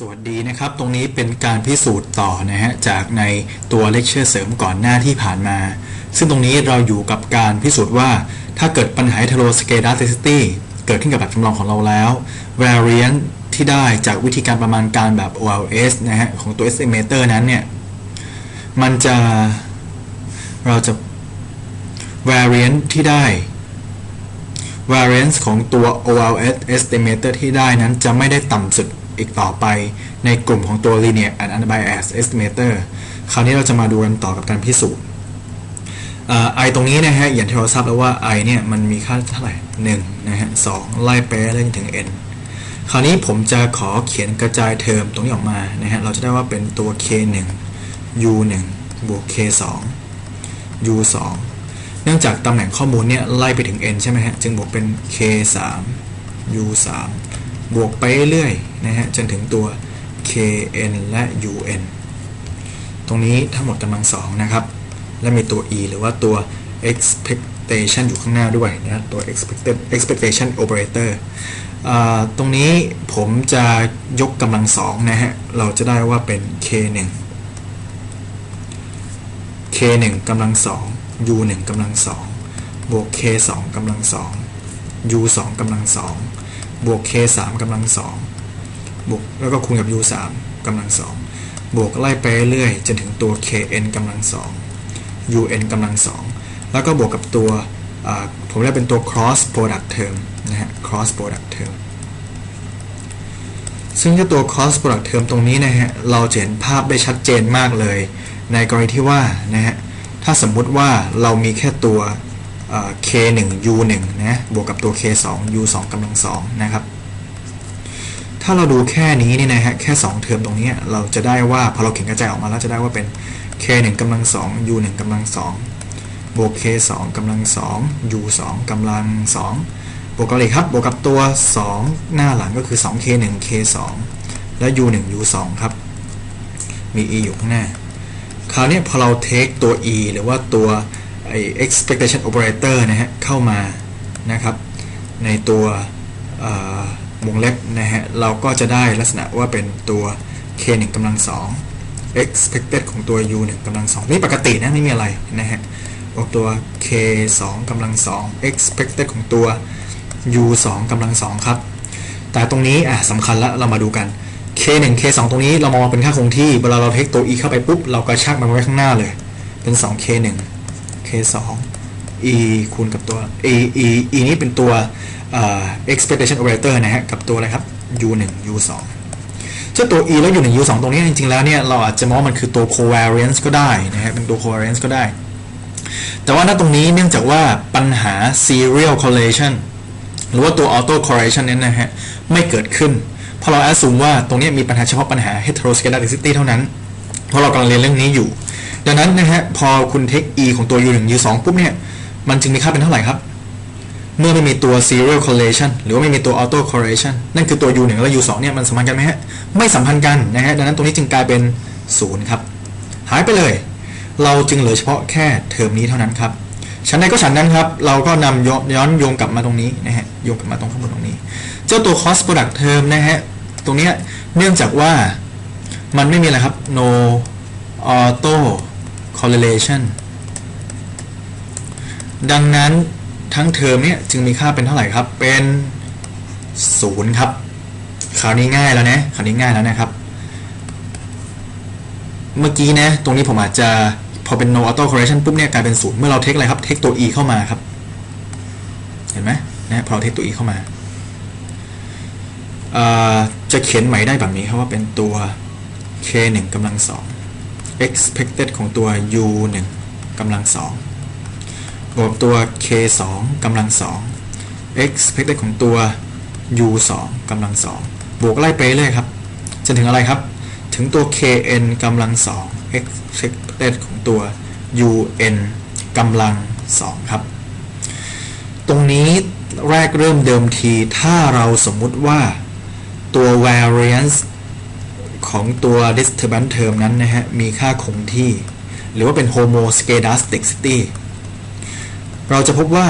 สวัสดีนะครับ ตรงนี้เป็นการพิสูจน์ต่อนะฮะจากในตัวเลคเชอร์เสริมก่อนหน้าที่ผ่านมา ซึ่งตรงนี้เราอยู่กับการพิสูจน์ว่า ถ้าเกิดปัญหา heteroscedasticity เกิดขึ้นกับแบบจำลองของเราแล้ว variance ที่ได้จากวิธีการประมาณการแบบ OLS นะฮะของตัว estimator นั้นเนี่ย มันจะเราจะ variance ที่ได้ variance ของตัว OLS estimator ที่ได้นั้นจะไม่ได้ต่ำสุด อีกต่อไปในกลุ่มของตัว linear and unbiased estimator คราวนี้เราจะมาดูกันต่อกับการพิสูจน์เอ่อ i ตรงนี้นะฮะ อย่างที่เราทราบแล้วว่า i เนี่ยมันมีค่าเท่าไหร่1นะฮะ2ไล่ไปเรื่อยถึง n คราวนี้ผมจะขอเขียนกระจายเทอมตรงนี้ออกมานะฮะ เราจะได้ว่าเป็นตัว k 1 u 1บวก k 2 u 2เนื่องจากตำแหน่งข้อมูลเนี่ยไล่ไปถึง n ใช่ไหมฮะ จึงบวกเป็น k 3 u 3 บวกไปเรื่อยๆนะฮะจนถึงตัว kn และ un ตรงนี้ทั้งหมดกำลังสองนะครับ และมีตัว e หรือว่าตัว expectation อยู่ข้างหน้าด้วยนะตัว expected expectation operator ตรงนี้ผมจะยกกำลังสองนะฮะ เราจะได้ว่าเป็น k 1 k 1 กำลังสอง u 1 กำลังสองบวก k 2 กำลังสอง u 2 กำลังสอง บวก k 3กำลังสองบวกแล้วก็คูณกับ u 3กำลังสองบวกไล่ไปเรื่อยจนถึงตัว kn กำลังสอง un กำลังสองแล้วก็บวกกับตัวผมเรียกเป็นตัว cross product term นะฮะ cross product term ซึ่งเจ้าตัว cross product term ตรงนี้นะฮะ เราจะเห็นภาพได้ชัดเจนมากเลย ในกรณีที่ว่านะฮะ ถ้าสมมุติว่าเรามีแค่ตัว เอ่อ k 1 u 1 นะบวกกับตัว k 2 u 2 กำลังสองนะครับถ้าเราดูแค่นี้นี่นะฮะแค่ 2 เทอมตรงนี้เราจะได้ว่าพอเราเขียนกระจายออกมาแล้วจะได้ว่าเป็น k 1 กำลัง2 u 1 กำลัง2บวก k 2 กำลัง2 u 2 กำลัง2บวกกันเลยครับบวกกับตัว 2 หน้าหลังก็คือ 2k 1 k 2 แล้ว u 1 u 2 ครับ มี e อยู่ข้างหน้า คราวนี้พอเราเทคตัว e หรือว่าตัว ไอ้ expectation operator นะฮะเข้ามานะครับในตัววงเล็บนะฮะเราก็จะได้ลักษณะว่าเป็นตัว k 1กำลัง2 expected ของตัว u 1กำลัง2นี่ปกตินะไม่มีอะไรนะฮะบวกตัว k 2กำลัง2 expected ของตัว u 2กำลัง2ครับ แต่ตรงนี้อะสำคัญละเรามาดูกัน k 1 k 2ตรงนี้เรามองเป็นค่าคงที่เวลาเราเทคตัว e เข้าไปปุ๊บ เราก็ชักมันไว้ข้างหน้าเลย เป็น2 k 1 k 2 e คูณกับตัว e e e นี้เป็นตัว expectation operator นะฮะกับตัวอะไรครับ u 1 u 2เจ้าตัว e แล้ว u 1 u 2ตรงนี้จริงๆแล้วเนี่ยเราอาจจะมองมันคือตัว covariance ก็ได้นะฮะเป็นตัว covariance ก็ได้ แต่ว่าณตรงนี้เนื่องจากว่าปัญหา serial correlation หรือว่าตัว auto correlation นั้นนะฮะไม่เกิดขึ้นเพราะเรา assume ว่าตรงนี้มีปัญหาเฉพาะปัญหา heteroscedasticity เท่านั้น เพราะเรากำลังเรียนเรื่องนี้อยู่ ดังนั้นนะฮะพอคุณเทค e ของตัว u 1 u 2ปุ๊บเนี่ย มันจึงมีค่าเป็นเท่าไหร่ครับ เมื่อไม่มีตัว serial correlation หรือว่าไม่มีตัว auto correlation นั่นคือตัว u 1และ u 2เนี่ยมันสัมพันธ์กันไหมฮะ ไม่สัมพันธ์กันนะฮะ ดังนั้นตรงนี้จึงกลายเป็น 0 ครับ หายไปเลย เราจึงเหลือเฉพาะแค่เทอมนี้เท่านั้นครับฉันใดก็ฉันนั้นครับ เราก็นำย้อนย้อนโยงกลับมาตรงนี้นะฮะ โยงกลับมาตรงข้างบนตรงนี้ เจ้าตัว cost product term นะฮะ ตรงเนี้ยเนื่องจากว่ามันไม่มีอะไรครับ no auto correlation ดังนั้นทั้งเทอมเนี่ยจึงมีค่าเป็นเท่าไหร่ครับ เป็นศูนย์ครับคราวนี้ง่ายแล้วนะคราวนี้ง่ายแล้วนะครับ เมื่อกี้นะตรงนี้ผมอาจจะพอเป็น no auto correlation ปุ๊บเนี่ยกลายเป็นศูนย์เมื่อเราเทคอะไรครับ เทคตัว e เข้ามาครับ เห็นไหมนะพอเราเทคตัว e เข้ามา จะเขียนใหม่ได้แบบนี้ครับว่าเป็นตัว k 1กำลัง2 expected ของตัว u 1กำลัง2บวกตัว k 2กำลัง2 expected ของตัว u 2กำลัง2บวกไล่ไปเรื่อยครับจนถึงอะไรครับ ถึงตัว kn กำลัง2 expected ของตัว un กำลัง2ครับ ตรงนี้แรกเริ่มเดิมทีถ้าเราสมมุติว่าตัว variance ของตัว disturbance term นั้นนะฮะ มีค่าคงที่ หรือว่าเป็น homoscedasticity เราจะพบว่า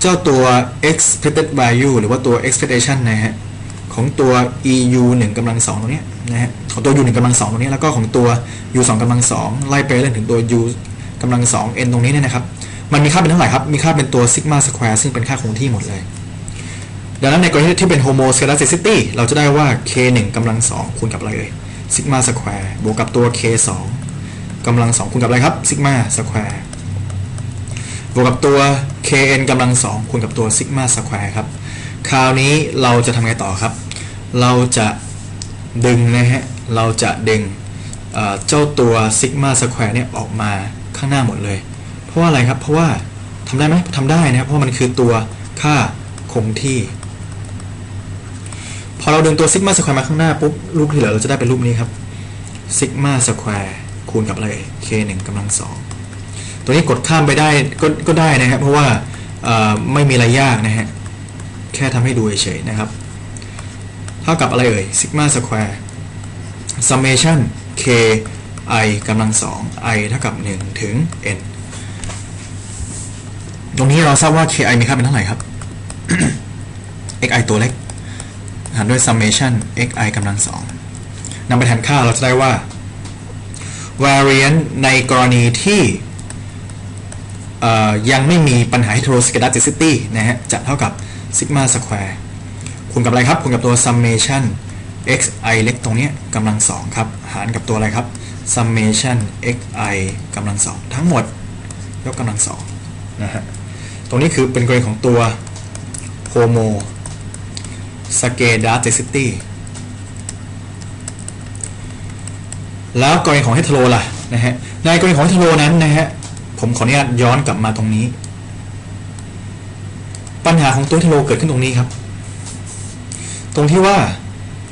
เจ้าตัว expected value หรือว่าตัว expectation นะฮะ ของตัว EU 1กำลัง2ตรงเนี้ยนะฮะ ของตัว u 1กำลังสองตรงนี้ แล้วก็ของตัว u 2กำลังสองไล่ไปเรื่อยถึงตัว u กำลังสอง n ตรงนี้เนี่ยนะครับ มันมีค่าเป็นเท่าไหร่ครับ มีค่าเป็นตัวซิกมาสแควร์ซึ่งเป็นค่าคงที่หมดเลยดังนั้นในกรณีที่เป็น homoscedasticity เราจะได้ว่า k 1กำลังสองคูณกับอะไรเอ่ย ซิกมาสแควร์บวกกับตัว k 2กำลังสองคูณกับอะไรครับซิกมาสแควร์บวกกับตัว kn กำลังสองคูณกับตัวซิกมาสแควร์ครับ คราวนี้เราจะทำไงต่อครับ เราจะดึงนะฮะ เราจะดึงเอ่อเจ้าตัวซิกมาสแควร์เนี่ยออกมาข้างหน้าหมดเลย เพราะว่าอะไรครับ เพราะว่าทำได้ไหมทำได้นะครับ เพราะมันคือตัวค่าคงที่ พอเราดึงตัวซิกมาสแควร์มาข้างหน้าปุ๊บรูปที่เหลือเราจะได้เป็นรูปนี้ครับซิกมาสแควร์คูณกับอะไร k 1กำลังสองตัวนี้กดข้ามไปได้ก็ก็ได้นะครับ เพราะว่าไม่มีอะไรยากนะฮะ แค่ทำให้ดูเฉยๆนะครับ เท่ากับอะไรเอ่ยซิกมาสแควร์ summation k i กำลังสอง i เท่ากับ 1 ถึง n ตรงนี้เราทราบว่า k i มีค่าเป็นเท่าไหร่ครับ x i ตัวเล็ก หารด้วย summation x i กำลังสองนำไปแทนค่าเราจะได้ว่า variance ในกรณีที่ยังไม่มีปัญหา heteroscedasticity นะฮะ จะเท่ากับ sigma square คูณกับอะไรครับ คูณกับตัว summation x i เล็กตรงนี้กำลังสองครับ หารกับตัวอะไรครับ summation x i กำลังสองทั้งหมด ยกกำลังสองนะฮะ ตรงนี้คือเป็นกรณีของตัว homo scedasticity แล้วกรณีของ hetero ล่ะนะฮะในกรณีของ hetero นั้นนะฮะผมขออนุญาตย้อนกลับมาตรงนี้ ปัญหาของตัว hetero เกิดขึ้นตรงนี้ครับ ตรงที่ว่า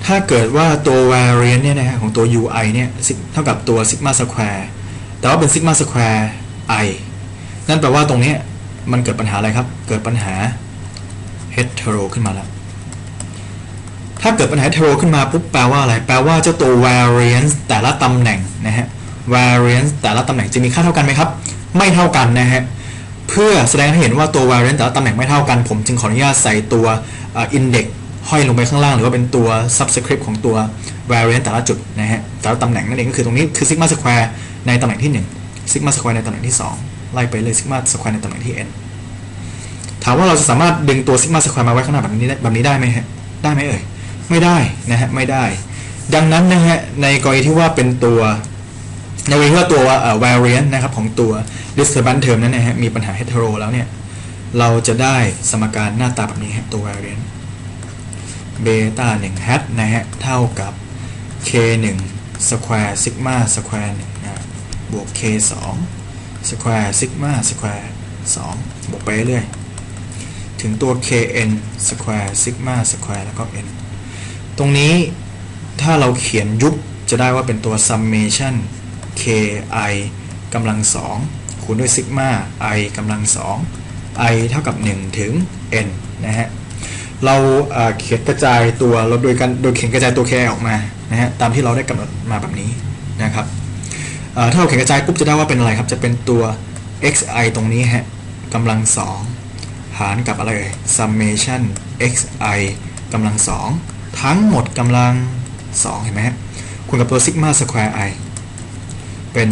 ถ้าเกิดว่าตัว variance เนี่ยนะฮะของตัว ui เนี่ยเท่ากับตัว sigma square แต่ว่าเป็น sigma square i นั่นแปลว่าตรงนี้มันเกิดปัญหาอะไรครับ เกิดปัญหา hetero ขึ้นมาแล้ว ถ้าเกิดปัญหา hetero ขึ้นมาปุ๊บแปลว่าอะไร แปลว่าเจ้าตัว variance แต่ละตำแหน่งนะฮะ variance แต่ละตำแหน่งจะมีค่าเท่ากันไหมครับ ไม่เท่ากันนะฮะ เพื่อแสดงให้เห็นว่าตัว variance แต่ละตำแหน่งไม่เท่ากัน ผมจึงขออนุญาตใส่ตัว index ห้อยลงไปข้างล่าง หรือว่าเป็นตัว subscript ของตัว variance แต่ละจุดนะฮะ แต่ละตำแหน่งนั่นเองก็คือตรงนี้คือ sigma square ในตำแหน่งที่1 sigma square ในตำแหน่งที่ 2 ไล่ไปเลย sigma square ในตำแหน่งที่ n ถามว่าเราจะสามารถดึงตัว sigma square มาไว้ข้างหน้าแบบนี้แบบนี้ได้ไหมฮะ ได้ไหมเอ่ย ไม่ได้นะฮะไม่ได้ ดังนั้นนะฮะในกรณีที่ว่าเป็นตัวในกรณีที่ว่าตัวเอ่อ variance นะครับของตัว disturbance term นั้นนะฮะมีปัญหา hetero แล้วเนี่ยเราจะได้สมการหน้าตาแบบนี้ฮะตัว variance เบต้า1 hat นะฮะเท่ากับ k 1 square sigma square 1นะบวก k 2 square sigma square 2บวกไปเรื่อยถึงตัว kn square sigma square แล้วก็ n ตรงนี้ถ้าเราเขียนยุบจะได้ว่าเป็นตัว summation ki กำลัง2คูณด้วย sigma i กำลัง2 i เท่ากับ 1 ถึง n นะฮะ เราเขียนกระจายตัวเราโดยการโดยเขียนกระจายตัว k ออกมานะฮะตามที่เราได้กำหนดมาแบบนี้นะครับถ้าเราเขียนกระจายปุ๊บจะได้ว่าเป็นอะไรครับ จะเป็นตัว xi ตรงนี้ฮะกำลัง2หารกับอะไรเอ่ย summation xi กำลัง2 ทั้งหมดกำลัง 2 เห็นไหมฮะคูณกับตัว sigma square i เป็น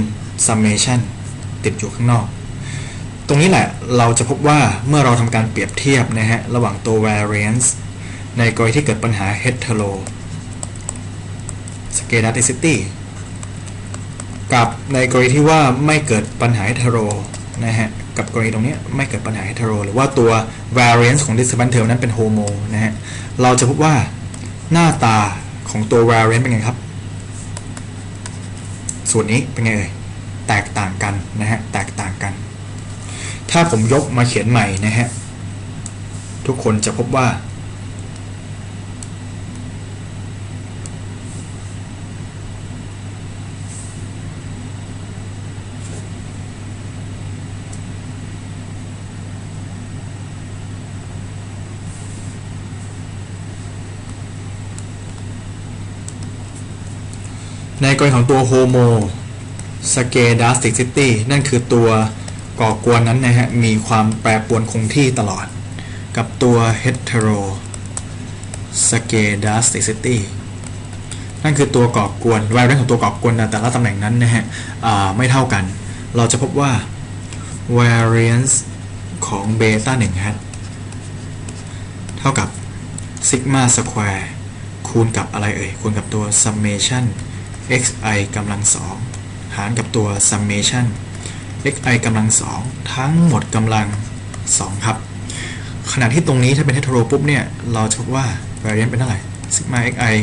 summation ติดอยู่ข้างนอก ตรงนี้แหละเราจะพบว่าเมื่อเราทำการเปรียบเทียบนะฮะ ระหว่างตัว variance ในกรณีที่เกิดปัญหา hetero scedasticity กับในกรณีที่ว่าไม่เกิดปัญหา hetero นะฮะ กับกรณีตรงนี้ไม่เกิดปัญหา hetero หรือว่าตัว variance ของ disturbance term นั้นเป็น homo นะฮะ เราจะพบว่า หน้าตาของตัว variant เป็นไงครับ ส่วนนี้เป็นไงเอ่ยแตกต่างกันนะฮะแตกต่างกัน ถ้าผมยกมาเขียนใหม่นะฮะทุกคนจะพบว่า ในกรณีของตัว Homo Scedasticity นั่นคือตัวก่อกวนนั้นนะฮะ มีความแปรปรวนคงที่ตลอด กับตัว Hetero Scedasticity นั่นนั่นคือตัวก่อกวน variance ของตัวก่อกวนแต่ละตำแหน่งนั้นนะฮะไม่เท่ากัน เราจะพบว่า variance ของเบต้า1ฮะเท่ากับ sigma square คูณกับอะไรเอ่ย คูณกับตัว summation xi กำลังสองหารกับตัว summation xi กำลังสองทั้งหมดกำลังสองครับ ขณะที่ตรงนี้ถ้าเป็น hetero ปุ๊บเนี่ย เราจะพบว่า variance เป็นเท่าไหร่ sigma xi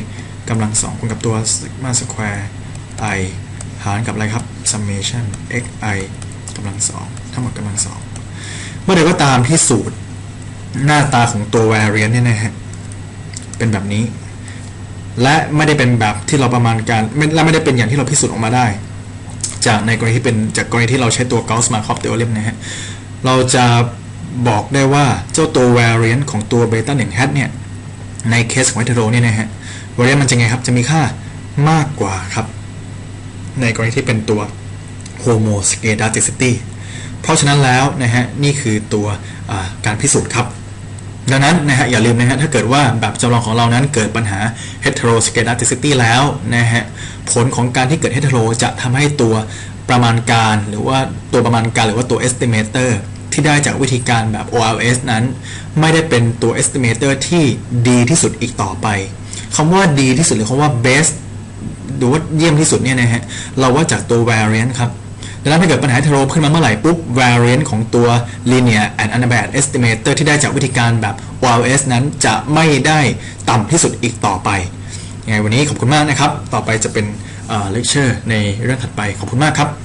กำลังสองคูณกับตัว sigma square i หารกับอะไรครับ summation xi กำลังสองทั้งหมดกำลังสองเมื่อใดก็ตามที่สูตรหน้าตาของตัว variance เนี่ยนะฮะเป็นแบบนี้ และไม่ได้เป็นแบบที่เราประมาณการและไม่ได้เป็นอย่างที่เราพิสูจน์ออกมาได้ จากในกรณีที่เป็นจากกรณีที่เราใช้ตัว Gauss Markov theorem นะฮะเราจะบอกได้ว่าเจ้าตัว variance ของตัว beta 1 hat เนี่ยในเคสของ hetero เนี่ยนะฮะ variance มันจะไงครับจะมีค่ามากกว่าครับ ในกรณีที่เป็นตัว homoscedasticity เพราะฉะนั้นแล้วนะฮะนี่คือตัวการพิสูจน์ครับ ดังนั้นนะฮะอย่าลืมนะฮะถ้าเกิดว่าแบบจำลองของเรานั้นเกิดปัญหา heteroscedasticity แล้วนะฮะผลของการที่เกิด hetero จะทำให้ตัวประมาณการหรือว่าตัวประมาณการหรือว่าตัว estimator ที่ได้จากวิธีการแบบ OLS นั้น ไม่ได้เป็นตัว estimator ที่ดีที่สุดอีกต่อไปคำว่าดีที่สุดหรือคำว่า best หรือว่าเยี่ยมที่สุดเนี่ยนะฮะเราว่าจากตัว variance ครับ ดังนั้นถ้าเกิดปัญหาเทโรขึ้นมาเมื่อไหร่ปุ๊บ variance ของตัว linear and unbiased estimator ที่ได้จากวิธีการแบบ OLS นั้นจะไม่ได้ต่ำที่สุดอีกต่อไปยังไงวันนี้ขอบคุณมากนะครับ ต่อไปจะเป็นเลคเชอร์ในเรื่องถัดไปขอบคุณมากครับ